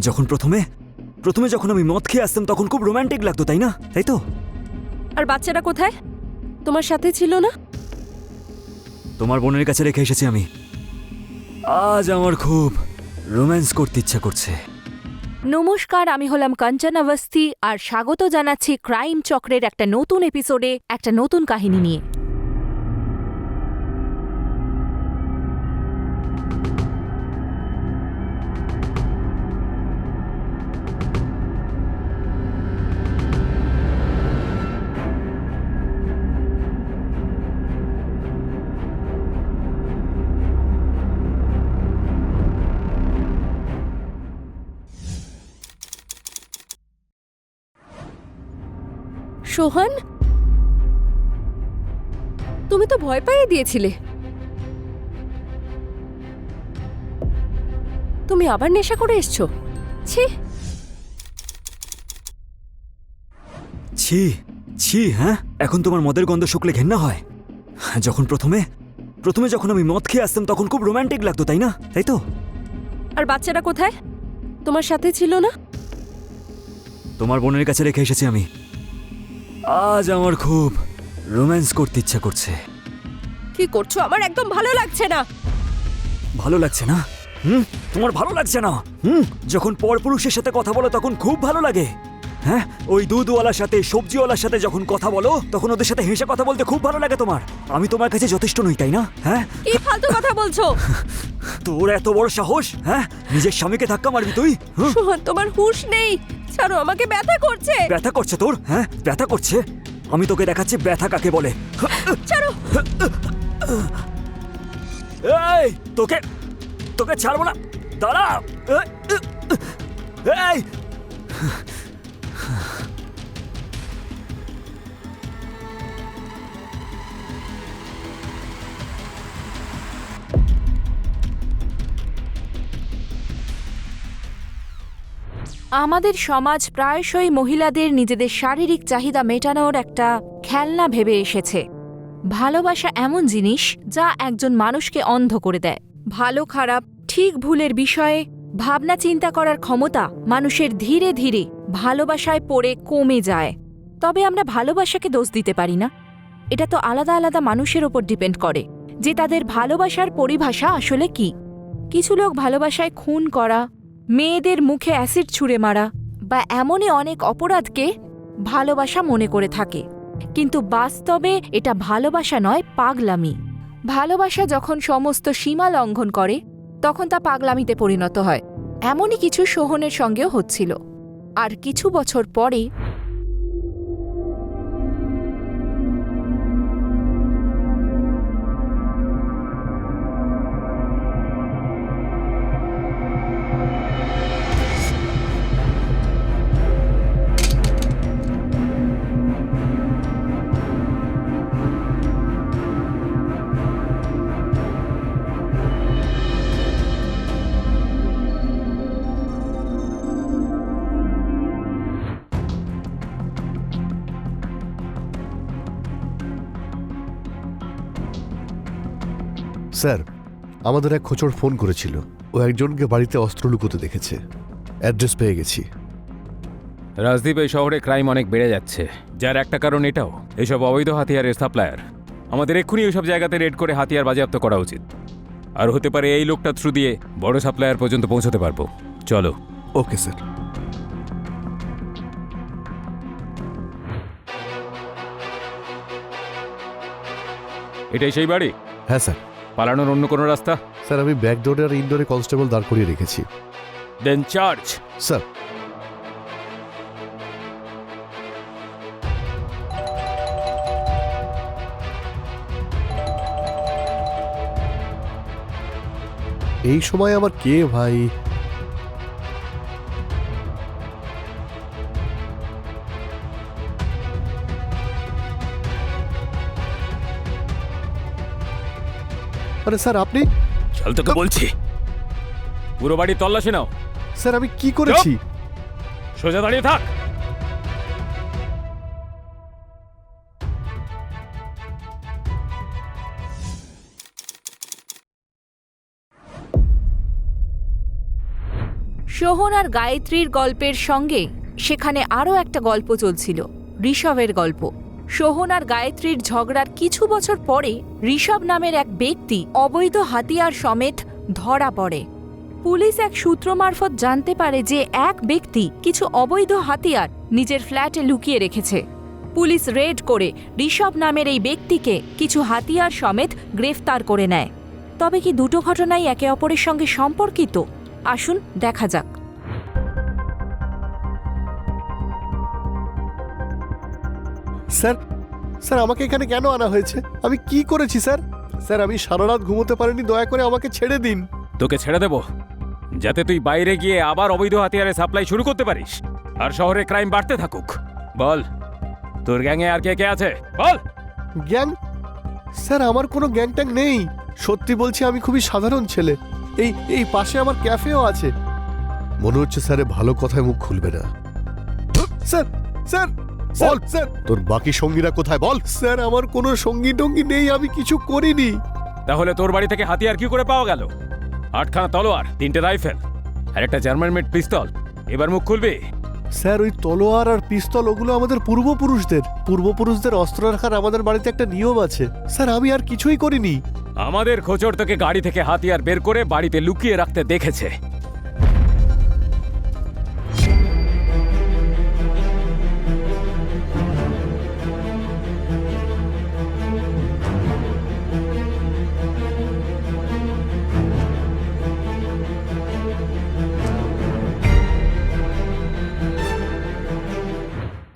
যখন প্রথমে প্রথমে যখন আমি মদ খেয়ে আসতাম তখন খুব রোমান্টিক লাগতো তাই না? তাই তো? আর বাচ্চাটা কোথায়? তোমার সাথে ছিল না? তোমার বোনের কাছে রেখে এসেছি আমি। আজ আমার খুব রোম্যান্স করতে ইচ্ছা করছে। নমস্কার আমি হলাম কাঞ্চন অবস্থি আর স্বাগত জানাচ্ছি ক্রাইম চক্রের একটা নতুন এপিসোডে একটা নতুন কাহিনী নিয়ে। সোহন? তুমি তো ভয় পাইয়ে দিয়েছিলে। তুমি আবার নেশা করে এসছো? ছি। ছি ছি হ্যাঁ? এখন তোমার মদের গন্ধ শুকলে ঘেন্না হয়। যখন প্রথমে প্রথমে যখন আমি মদ খেয়ে আসতাম তখন খুব রোমান্টিক লাগতো তাই না? তাই তো? আর বাচ্চাটা কোথায়? তোমার সাথে ছিল না? তোমার বোনের কাছে রেখে এসেছি আমি। আজ আমার খুব রোম্যান্স করতে ইচ্ছা করছে। কি করছ? আমার একদম ভালো লাগছে না। ভালো লাগছে না? হুম? তোমার ভালো লাগছে না? হুম? যখন পরপুরুষের সাথে কথা বলো তখন খুব ভালো লাগে। হ্যাঁ? ওই দুধওয়ালার সাথে সবজিওয়ালার সাথে যখন কথা বলো তখন ওদের সাথে হেসে কথা বলতে খুব ভালো লাগে তোমার। আমি তোমার কাছে যথেষ্ট নই তাই না? হ্যাঁ? কি ফালতু কথা বলছো? তোর এত বড় সাহস হ্যাঁ? নিজের স্বামীকে ধাক্কা মারবি তুই? তোমার হুঁশ নেই। ছাড়ো আমাকে ব্যথা করছে। ব্যথা করছে তোর? হ্যাঁ ব্যথা করছে। আমি তোকে দেখাচ্ছি ব্যথা কাকে বলে। ছাড়ো। এই তোকে তোকে ছাড়বো না। দাঁড়া। এই আমাদের সমাজ প্রায়শই মহিলাদের নিজেদের শারীরিক চাহিদা মেটানোর একটা খেলনা ভেবে এসেছে। ভালোবাসা এমন জিনিস যা একজন মানুষকে অন্ধ করে দেয়। ভালো খারাপ, ঠিক ভুলের বিষয়ে ভাবনা চিন্তা করার ক্ষমতা মানুষের ধীরে ধীরে ভালোবাসায় পড়ে কমে যায়। তবে আমরা ভালোবাসাকে দোষ দিতে পারি না। এটা তো আলাদা আলাদা মানুষের ওপর ডিপেন্ড করে যে তাদের ভালোবাসার পরিভাষা আসলে কি। কিছু লোক ভালোবাসায় খুন করা মেয়েদের মুখে অ্যাসিড ছুঁড়ে মারা বা এমনই অনেক অপরাধকে ভালোবাসা মনে করে থাকে। কিন্তু বাস্তবে এটা ভালোবাসা নয়, পাগলামি। ভালোবাসা যখন সমস্ত সীমা লঙ্ঘন করে, তখন তা পাগলামিতে পরিণত হয়। এমনই কিছু সোহনের সঙ্গেও হচ্ছিল। আর কিছু বছর পরে স্যার আমাদের এক খোঁচর ফোন করেছিল। ও একজনকে বাড়িতে অস্ত্র লুকোতে দেখেছে। অ্যাড্রেস পেয়ে গেছি। রাজদীপ এই শহরে ক্রাইম অনেক বেড়ে যাচ্ছে। যার একটা কারণ এটাও এইসব অবৈধ হাতিয়ারের সাপ্লায়ার। আমাদের এক্ষুনি ওইসব জায়গাতে রেড করে হাতিয়ার বাজেয়াপ্ত করা উচিত। আর হতে পারে এই লোকটা থ্রু দিয়ে বড় সাপ্লায়ার পর্যন্ত পৌঁছতে পারব। চলো। Okay sir. এটাই সেই বাড়ি? হ্যাঁ স্যার। পালানোর অন্য কোনো রাস্তা? স্যার আমি ব্যাকডোরে আর ইনডোরে কনস্টেবল দাঁড় করিয়ে রেখেছি। Then charge sir. এই সময় আমার কে ভাই? আরে স্যার আপনি চল তোকে বলছি। পুরো বাড়ি তল্লাশি নাও। স্যার আমি কি করেছি? সোজা দাঁড়িয়ে থাক। সোহন আর গায়ত্রীর গল্পের সঙ্গে সেখানে আরও একটা গল্প চলছিল ঋষভের গল্প। সোহন আর গায়ত্রীর ঝগড়ার কিছু বছর পরে ঋষভ নামের এক ব্যক্তি অবৈধ হাতিয়ার সমেত ধরা পড়ে। পুলিশ এক সূত্র মারফত জানতে পারে যে এক ব্যক্তি কিছু অবৈধ হাতিয়ার নিজের ফ্ল্যাটে লুকিয়ে রেখেছে। পুলিশ রেড করে ঋষভ নামের এই ব্যক্তিকে কিছু হাতিয়ার সমেত গ্রেফতার করে নেয়। তবে কি দুটো ঘটনাই একে অপরের সঙ্গে সম্পর্কিত? আসুন দেখা যাক। স্যার স্যার আমাকে এখানে কেন আনা হয়েছে? আমি কি করেছি স্যার? স্যার আমি সারা রাত ঘুমোতে পারিনি দয়া করে আমাকে ছেড়ে দিন। তোকে ছেড়ে দেব যাতে তুই বাইরে গিয়ে আবার অবৈধ হাতিয়ারে সাপ্লাই শুরু করতে পারিস। আর শহরে ক্রাইম বাড়তে থাকুক। বল তোর গ্যাংয়ে আর কে কে আছে? বল! গ্যাং? স্যার আমার কোনো গ্যাং ট্যাং নেই। সত্যি বলছি আমি খুবই সাধারণ ছেলে। এই এই পাশে আমার ক্যাফেও আছে। মনে হচ্ছে স্যারে ভালো কথায় মুখ খুলবে না। Sir sir! বল। স্যার তোর বাকি সঙ্গীরা কোথায় বল? স্যার আমার কোনো সঙ্গী টঙ্গী নেই আমি কিছু করিনি। তাহলে তোর বাড়ি থেকে হাতিয়ার কি করে পাওয়া গেল? আটখানা তলোয়ার তিনটে রাইফেল আর একটা জার্মান মেড পিস্তল। এবার মুখ খুলবি? স্যার ওই তলোয়ার আর পিস্তল ওগুলো আমাদের পূর্বপুরুষদের। পূর্বপুরুষদের অস্ত্র রাখার আমাদের বাড়িতে একটা নিয়ম আছে। স্যার আমি আর কিছুই করিনি। আমাদের খোঁচর তোকে গাড়ি থেকে হাতিয়ার বের করে বাড়িতে লুকিয়ে রাখতে দেখেছে।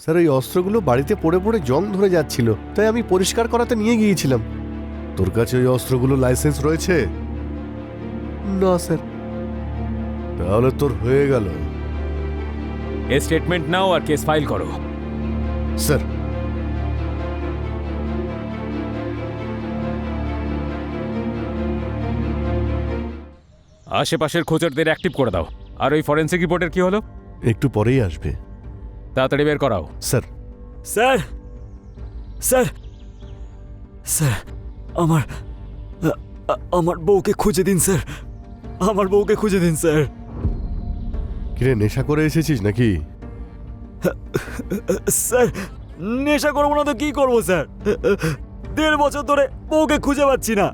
স্যার ওই অস্ত্রগুলো বাড়িতে পড়ে পড়ে জং ধরে যাচ্ছিল তাই আমি পরিষ্কার করাতে নিয়ে গিয়েছিলাম। তোর কাছে ওই অস্ত্রগুলো লাইসেন্স রয়েছে? না স্যার। তাহলে তোর হয়ে গেল। এ স্টেটমেন্ট নাও আর কেস ফাইল করো। স্যার। আশেপাশের খোঁজারদের অ্যাক্টিভ করে দাও। আর ওই ফরেন্সিক রিপোর্টের কি হলো? একটু পরেই আসবে। তাড়াতাড়ি বের করাও। স্যার। স্যার! স্যার! স্যার আমার আমার বউকে খুঁজে দিন স্যার। আমার বউকে খুঁজে দিন স্যার। কিরে নেশা করে এসেছিস নাকি? স্যার নেশা করব না তো কি করব স্যার? দেড় বছর ধরে বউকে খুঁজে পাচ্ছি না।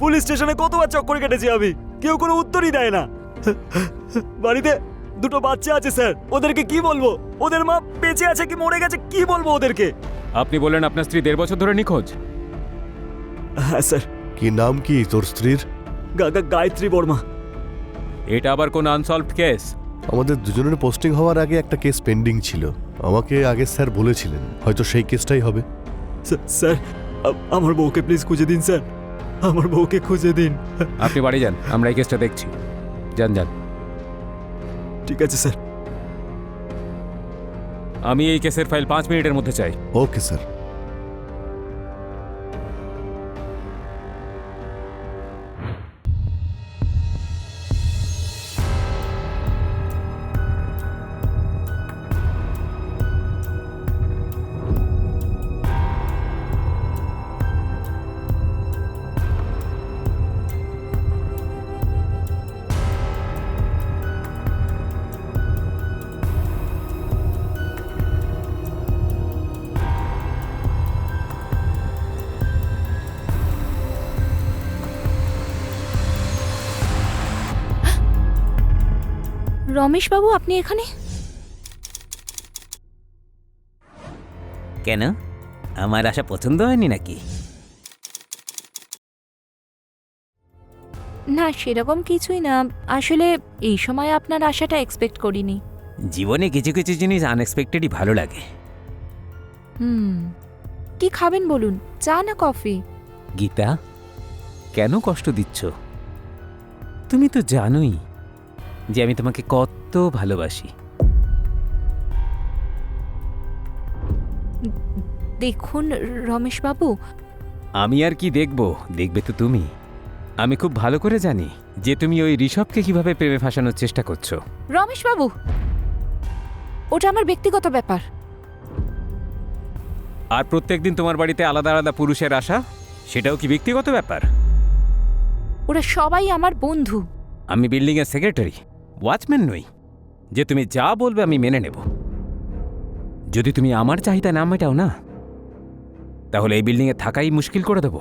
পুলিশ স্টেশনে কতবার চক্কর কেটেছি আমি কেউ কোনো উত্তরই দেয় না। বাড়িতে দুটো বাচ্চা আছে স্যার। ওদেরকে কি বলব? ওদের মা বেঁচে আছে কি মরে গেছে কি বলব ওদেরকে? আপনি বললেন আপনার স্ত্রী দেড় বছর ধরে নিখোঁজ। হ্যাঁ স্যার। কি নাম কি তোর স্ত্রীর? গা- গা- গায়ত্রী বর্মা। এটা আবার কোন আনসলভড কেস? আমাদের দুজনের পোস্টিং হওয়ার আগে একটা কেস পেন্ডিং ছিল। আমাকে আগে স্যার বলেছিলেন হয়তো সেই কেসটাই হবে। স্যার- স্যার আ- আমার বউকে প্লিজ খুঁজে দিন স্যার। আমার বউকে খুঁজে দিন। আপনি বাড়ি যান আমরা এই কেসটা দেখছি। যান যান। ঠিক আছে স্যার। আমি এই কেসের ফাইল পাঁচ মিনিটের মধ্যে চাই। Okay sir. রমেশবাবু আপনি এখানে? কেন? আমার আশা পছন্দ হয়নি নাকি? না সেরকম কিছুই না। আসলে এই সময় আপনার আশাটা এক্সপেক্ট করিনি। জীবনে কিছু কিছু জিনিস আনএক্সপেক্টেডই ভালো লাগে। হুম। কি খাবেন বলুন? চা না কফি? গীতা কেন কষ্ট দিচ্ছ? তুমি তো জানোই যে আমি তোমাকে কত ভালোবাসি। দেখুন রমেশবাবু। আমি আর কি দেখব? দেখবে তো তুমি। আমি খুব ভালো করে জানি যে তুমি ওই ঋষভকে কীভাবে প্রেমে ফাঁসানোর চেষ্টা করছ। রমেশবাবু! ওটা আমার ব্যক্তিগত ব্যাপার। আর প্রত্যেকদিন তোমার বাড়িতে আলাদা আলাদা পুরুষের আশা সেটাও কি ব্যক্তিগত ব্যাপার? ওরা সবাই আমার বন্ধু। আমি বিল্ডিংয়ের সেক্রেটারি ওয়াচম্যান নই। যে তুমি যা বলবে আমি মেনে নেব। যদি তুমি আমার চাহিদা না মেটাও না, তাহলে এই বিল্ডিংয়ে থাকাই মুশকিল করে দেবো।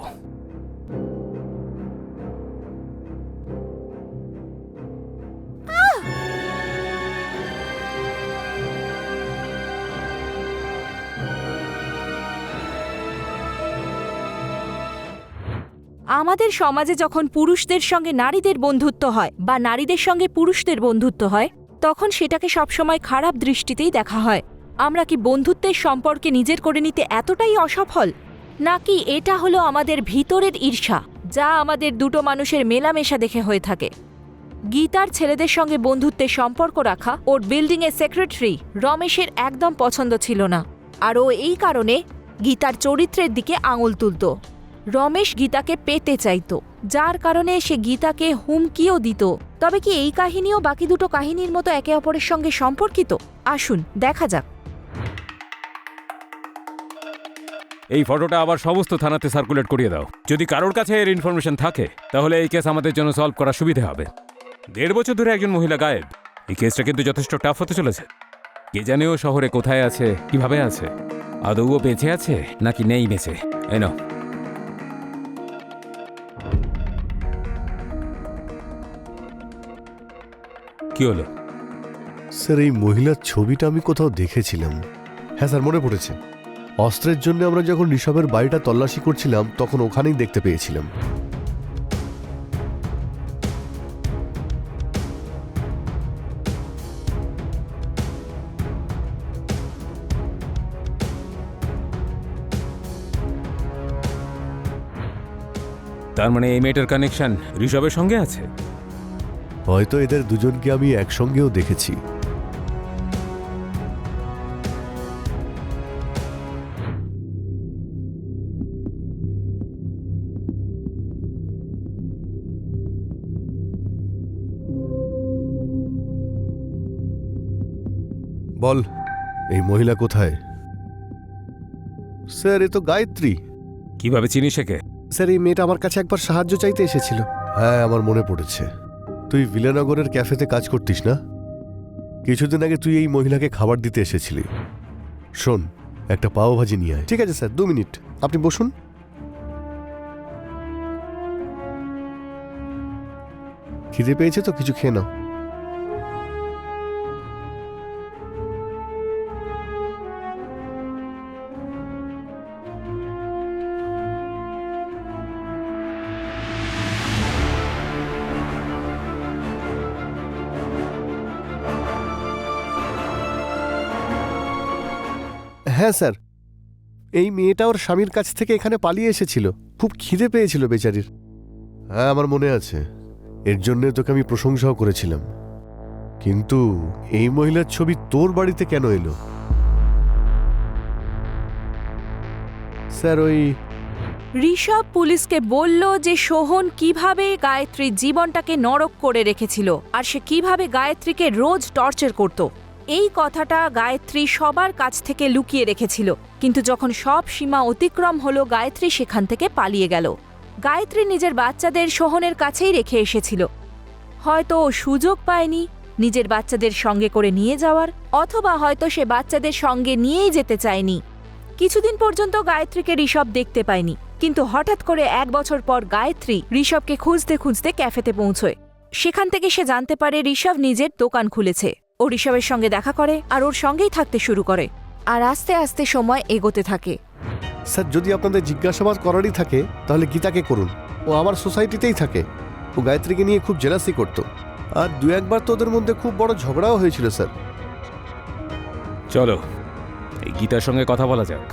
আমাদের সমাজে যখন পুরুষদের সঙ্গে নারীদের বন্ধুত্ব হয় বা নারীদের সঙ্গে পুরুষদের বন্ধুত্ব হয় তখন সেটাকে সবসময় খারাপ দৃষ্টিতেই দেখা হয়। আমরা কি বন্ধুত্বের সম্পর্কে নিজের করে নিতে এতটাই অসফল? নাকি এটা হলো আমাদের ভিতরের ঈর্ষা, যা আমাদের দুটো মানুষের মেলামেশা দেখে হয়ে থাকে। গীতার ছেলেদের সঙ্গে বন্ধুত্বের সম্পর্ক রাখা ওর বিল্ডিংয়ের সেক্রেটারি রমেশের একদম পছন্দ ছিল না। আর ও এই কারণে গীতার চরিত্রের দিকে আঙুল তুলত। রমেশ গীতাকে পেতে চাইতো। যার কারণে সে গীতাকে হুমকিও দিত। তবে কি এই কাহিনীও বাকি দুটো কাহিনীর মতো একে অপরের সঙ্গে সম্পর্কিত? আসুন, দেখা যাক। এই ফটোটা আবার সমস্ত থানাতে সার্কুলেট করিয়ে দাও। যদি কারোর কাছে এর ইনফরমেশন থাকে, তাহলে এই কেস আমাদের জন্য সলভ করা সুবিধে হবে। দেড় বছর ধরে একজন মহিলা গায়েব। এই কেসটা কিন্তু যথেষ্ট টাফ হতে চলেছে। কে জানে ও শহরে কোথায় আছে, কীভাবে আছে? আদৌ ও বেঁচে আছে, নাকি নেই বেঁচে? এই কি হলো? স্যার এই মহিলার ছবিটা আমি কোথাও দেখেছিলাম। হ্যাঁ স্যার মনে পড়েছে। অস্ত্রের জন্য আমরা যখন ঋষভের বাড়িটা তল্লাশি করছিলাম তখন ওখানেই দেখতে পেয়েছিলাম। তার মানে এই মেয়েটার কানেকশন ঋষভের সঙ্গে আছে? হয়তো এদের দুজনকে আমি একসঙ্গেও দেখেছি। বল এই মহিলা কোথায়? স্যার এ তো গায়ত্রী। কীভাবে চিনিস একে? স্যার এই মেয়েটা আমার কাছে একবার সাহায্য চাইতে এসেছিল। হ্যাঁ আমার মনে পড়েছে। তুই ভিলানগরের ক্যাফেতে কাজ করতিস না? কিছুদিন আগে তুই এই মহিলাকে খাবার দিতে এসেছিলি। শোন, একটা পাও ভাজি নিয়ে আয়। ঠিক আছে, স্যার, দু মিনিট। আপনি বসুন। খিদে পেয়েছে তো, কিছু খেয়ে নাও। হ্যাঁ স্যার। এই মেয়েটা ওর স্বামীর কাছ থেকে এখানে পালিয়ে এসেছিল। খুব খিদে পেয়েছিল বেচারির। হ্যাঁ আমার মনে আছে। এর জন্য তোকে আমি প্রশংসাও করেছিলাম। কিন্তু এই মহিলার ছবি তোর বাড়িতে কেন এলো? স্যার ওই ঋষভ পুলিশকে বলল যে সোহন কীভাবে গায়ত্রীর জীবনটাকে নরক করে রেখেছিল আর সে কীভাবে গায়ত্রীকে রোজ টর্চার করত। এই কথাটা গায়ত্রী সবার কাছ থেকে লুকিয়ে রেখেছিল। কিন্তু যখন সব সীমা অতিক্রম হলো, গায়ত্রী সেখান থেকে পালিয়ে গেল। গায়ত্রী নিজের বাচ্চাদের সোহনের কাছেই রেখে এসেছিল। হয়তো ও সুযোগ পায়নি নিজের বাচ্চাদের সঙ্গে করে নিয়ে যাওয়ার, অথবা হয়তো সে বাচ্চাদের সঙ্গে নিয়েই যেতে চায়নি। কিছুদিন পর্যন্ত গায়ত্রীকে ঋষভ দেখতে পায়নি, কিন্তু হঠাৎ করে এক বছর পর গায়ত্রী ঋষভকে খুঁজতে খুঁজতে ক্যাফেতে পৌঁছয়। সেখান থেকে সে জানতে পারে ঋষভ নিজের দোকান খুলেছে। ও ঋষভের সঙ্গে দেখা করে আর ওর সঙ্গেই থাকতে শুরু করে। আর আস্তে আস্তে সময় এগোতে থাকে। স্যার যদি আপনাদের জিজ্ঞাসাবাদ করারই থাকে তাহলে গীতাকে করুন। ও আমার সোসাইটিতেই থাকে। ও গায়ত্রীকে নিয়ে খুব জেলাসি করত। আর দু একবার তো ওদের মধ্যে খুব বড় ঝগড়াও হয়েছিল স্যার। চলো এই গীতার সঙ্গে কথা বলা যাক।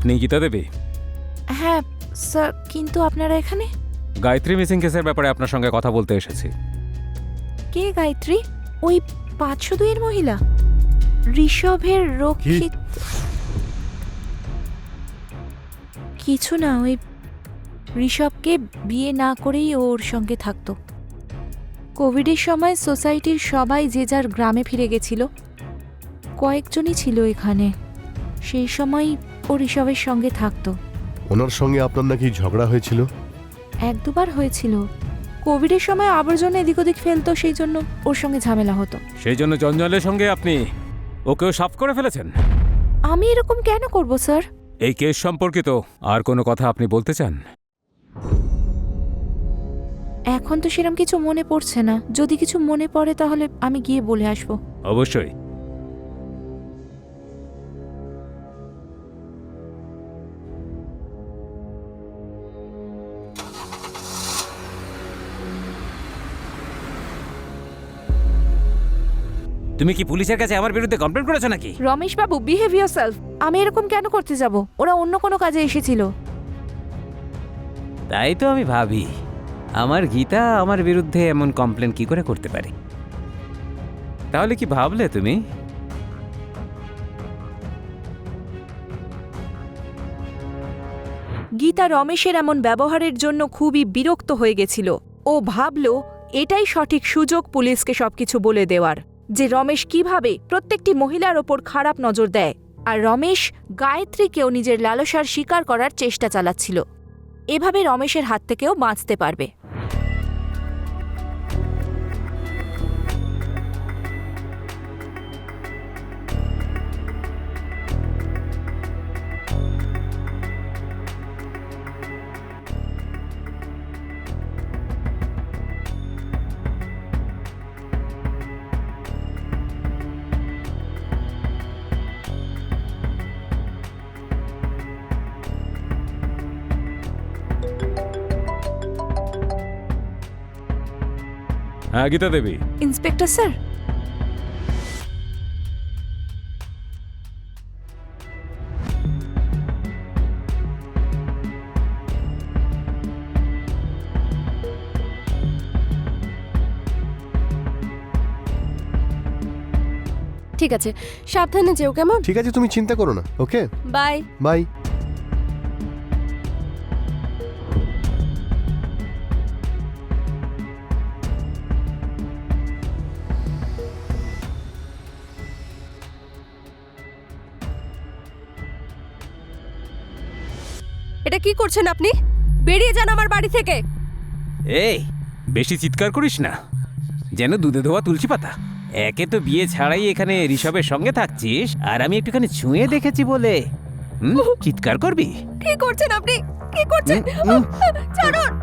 আপনি গীতা দেবী? হ্যাঁ স্যার কিন্তু আপনারা এখানে? গায়ত্রী মিসিং কেসের ব্যাপারে আপনার সঙ্গে কথা বলতে এসেছি। কে গায়ত্রী? ওই পাঁচশো দুইয়ের মহিলা? ঋষভের রক্ষিত কিছু না ওই ঋষভকে বিয়ে না করেই ওর সঙ্গে থাকতো। কোভিডের সময় সোসাইটির সবাই যে যার গ্রামে ফিরে গেছিল। কয়েকজনই ছিল এখানে। সেই সময় ও ঋষভের সঙ্গে থাকতো। ওনার সঙ্গে আপনার নাকি ঝগড়া হয়েছিল? এক দুবার হয়েছিল। কোভিডের সময় আবর্জনা এদিক ওদিক ফেলতো সেই জন্য ওর সঙ্গে ঝামেলা হতো। সেই জন্য জঞ্জালের সঙ্গে আপনি ওকেও সাফ করে ফেলেছেন? আমি এরকম কেন করব স্যার? এই কেস সম্পর্কিত আর কোনো কথা আপনি বলতে চান? এখন তো সেরকম কিছু মনে পড়ছে না। যদি কিছু মনে পড়ে তাহলে আমি গিয়ে বলে আসব। অবশ্যই। তুমি কি পুলিশের কাছে আমার বিরুদ্ধে কমপ্লেন করেছ নাকি? রমেশ বাবু বিহেভ সেলফ আমি এরকম কেন করতে যাব? ওরা অন্য কোনো কাজে এসেছিল। তাই তো আমি ভাবি আমার গীতা আমার বিরুদ্ধে এমন কমপ্লেন কি করে করতে পারে? তাহলে কি ভাবলে তুমি? গীতা রমেশের এমন ব্যবহারের জন্য খুবই বিরক্ত হয়ে গেছিল। ও ভাবল এটাই সঠিক সুযোগ পুলিশকে সবকিছু বলে দেওয়ার। যে রমেশ কীভাবে প্রত্যেকটি মহিলার ওপর খারাপ নজর দেয়, আর রমেশ গায়ত্রীকেও নিজের লালসার শিকার করার চেষ্টা চালাচ্ছিল। এভাবে রমেশের হাত থেকেও বাঁচতে পারবে। হ্যাঁ গীতা দেবী। Inspector sir. ঠিক আছে সাবধানে যেও কেমন? ঠিক আছে তুমি চিন্তা করো না ওকে বাই। বাই। কি করছেন আপনি? বেরিয়ে যান আমার বাড়ি থেকে। এই বেশি চিৎকার করিস না। যেন দুধে ধোয়া তুলসী পাতা। একে তো বিয়ে ছাড়াই এখানে ঋষভের সঙ্গে থাকছিস আর আমি একটুখানি ছুঁয়ে দেখেছি বলে। হুম, চিৎকার করবি? কি করছেন আপনি? কি করছেন? ছাড়ুন ছাড়ুন।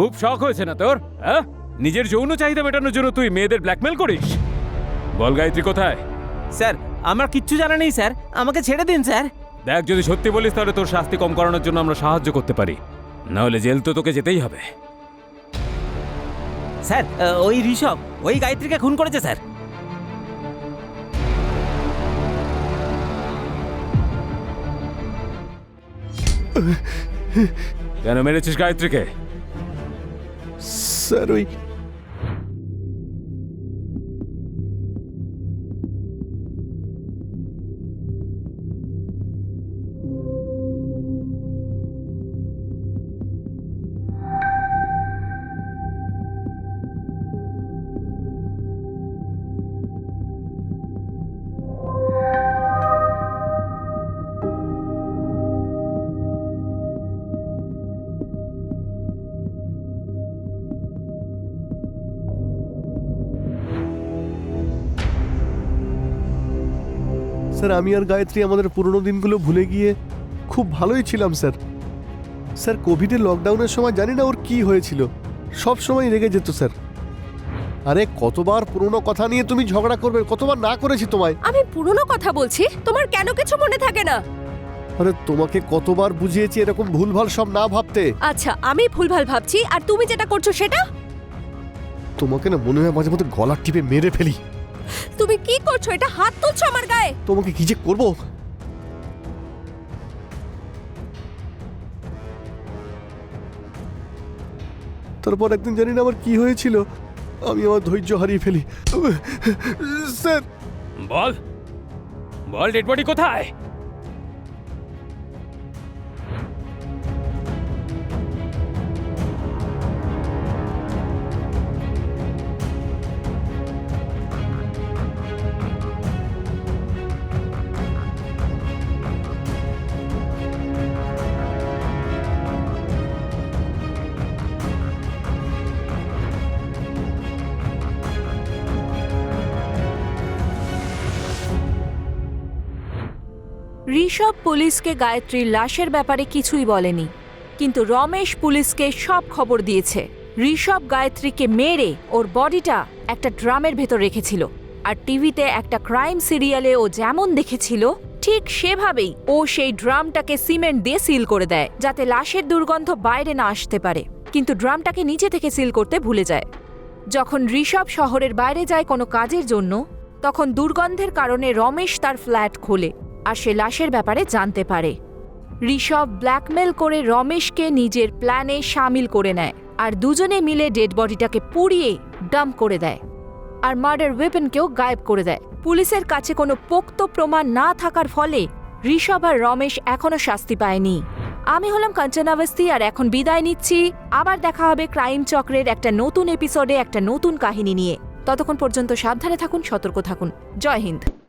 খুব শখ হয়েছে না তোর হ্যাঁ? নিজের যৌন চাহিদা মেটানোর জন্য তুই মেয়েদের ব্ল্যাকমেল করিস। বল গায়ত্রী কোথায়? স্যার আমার কিচ্ছু জানা নেই স্যার। আমাকে ছেড়ে দিন স্যার। দেখ যদি সত্যি বলিস তাহলে তোর শাস্তি কম করানোর জন্য আমরা সাহায্য করতে পারি। না হলে জেল তো তোকে যেতেই হবে। স্যার ওই ঋষভ ওই গায়ত্রীকে খুন করেছে স্যার। কেন মেরেছিস গায়ত্রীকে? স্যার ওই স্যার আমি আর গায়ত্রী আমাদের পুরনো দিনগুলো ভুলে গিয়ে খুব ভালোই ছিলাম স্যার। স্যার কোভিডের লকডাউনের সময় জানি না ওর কি হয়েছিল। সব সময় রেগে যেত স্যার। আরে কতবার পুরনো কথা নিয়ে তুমি ঝগড়া করবে কতবার না করেছি তোমায়। আমি পুরনো কথা বলছি তোমার কেন কিছু মনে থাকে না? আরে তোমাকে কতবার বুঝিয়েছি এরকম ভুলভাল সব না ভাবতে। আচ্ছা আমি ভুলভাল ভাবছি আর তুমি যেটা করছ সেটা? তোমাকে না মনে হয় মাঝে মধ্যে গলা টিপে মেরে ফেলি। তুমি কি করছ? এটা হাত তুলছো আমার গায়ে? তোমাকে কি যে করব? তারপর একদিন জানি না আমার কি হয়েছিল। আমি আমার ধৈর্য হারিয়ে ফেলি। স্যার। বল। বল ডেড বডি কোথায়? ঋষভ পুলিশকে গায়ত্রীর লাশের ব্যাপারে কিছুই বলেনি। কিন্তু রমেশ পুলিশকে সব খবর দিয়েছে। ঋষভ গায়ত্রীকে মেরে ওর বডিটা একটা ড্রামের ভেতর রেখেছিল। আর টিভিতে একটা ক্রাইম সিরিয়ালে ও যেমন দেখেছিল, ঠিক সেভাবেই ও সেই ড্রামটাকে সিমেন্ট দিয়ে সিল করে দেয়, যাতে লাশের দুর্গন্ধ বাইরে না আসতে পারে। কিন্তু ড্রামটাকে নিচে থেকে সিল করতে ভুলে যায়। যখন ঋষভ শহরের বাইরে যায় কোনো কাজের জন্য, তখন দুর্গন্ধের কারণে রমেশ তার ফ্ল্যাট খোলে। আর সে লাশের ব্যাপারে জানতে পারে। ঋষভ ব্ল্যাকমেল করে রমেশকে নিজের প্ল্যানে সামিল করে নেয় আর দুজনে মিলে ডেড বডিটাকে পুড়িয়ে ডাম্প করে দেয় আর মার্ডার ওয়েপনকেও গায়েব করে দেয়। পুলিশের কাছে কোনো পোক্ত প্রমাণ না থাকার ফলে ঋষভ আর রমেশ এখনও শাস্তি পায়নি। আমি হলাম কাঞ্চনাবস্তি আর এখন বিদায় নিচ্ছি। আবার দেখা হবে ক্রাইম চক্রের একটা নতুন এপিসোডে একটা নতুন কাহিনী নিয়ে। ততক্ষণ পর্যন্ত সাবধানে থাকুন, সতর্ক থাকুন। জয় হিন্দ।